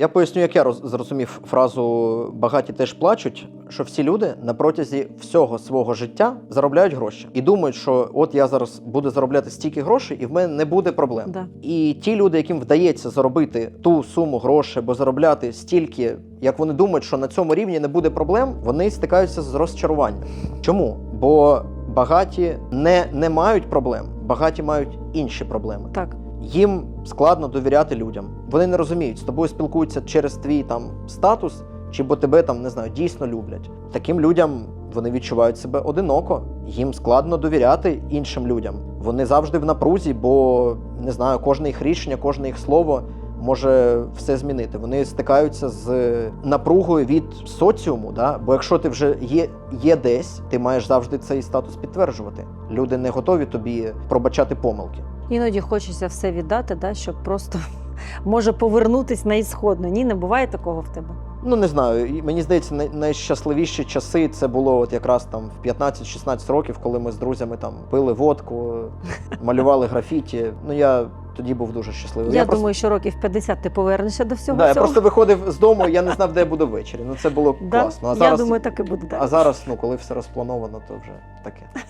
Я поясню, як я роз- зрозумів фразу багаті теж плачуть, що всі люди на протязі всього свого життя заробляють гроші і думають, що от я зараз буду заробляти стільки грошей, і в мене не буде проблем. Да. І ті люди, яким вдається заробити ту суму грошей, бо заробляти стільки, як вони думають, що на цьому рівні не буде проблем, вони стикаються з розчаруванням. Чому? Бо багаті не, не мають проблем, багаті мають інші проблеми. Так. Їм складно довіряти людям. Вони не розуміють, з тобою спілкуються через твій там статус, чи бо тебе там не знаю, дійсно люблять. Таким людям вони відчувають себе одиноко. Їм складно довіряти іншим людям. Вони завжди в напрузі, бо не знаю, кожне їх рішення, кожне їх слово може все змінити. Вони стикаються з напругою від соціуму. Да? Бо якщо ти вже є, є десь, ти маєш завжди цей статус підтверджувати. Люди не готові тобі пробачати помилки. Іноді хочеться все віддати, да, щоб просто може повернутись на ісходну. Ні, не буває такого в тебе. Ну не знаю. Мені здається, найщасливіші часи це було от якраз там в 15-16 років, коли ми з друзями там пили водку, малювали графіті. Ну я тоді був дуже щасливий. Я, просто, думаю, що років 50 ти повернешся до всього да, я просто виходив з дому, я не знав, де я буду ввечері. Ну це було Да? класно. А Я думаю, так і буде. А зараз, ну коли все розплановано, то вже таке.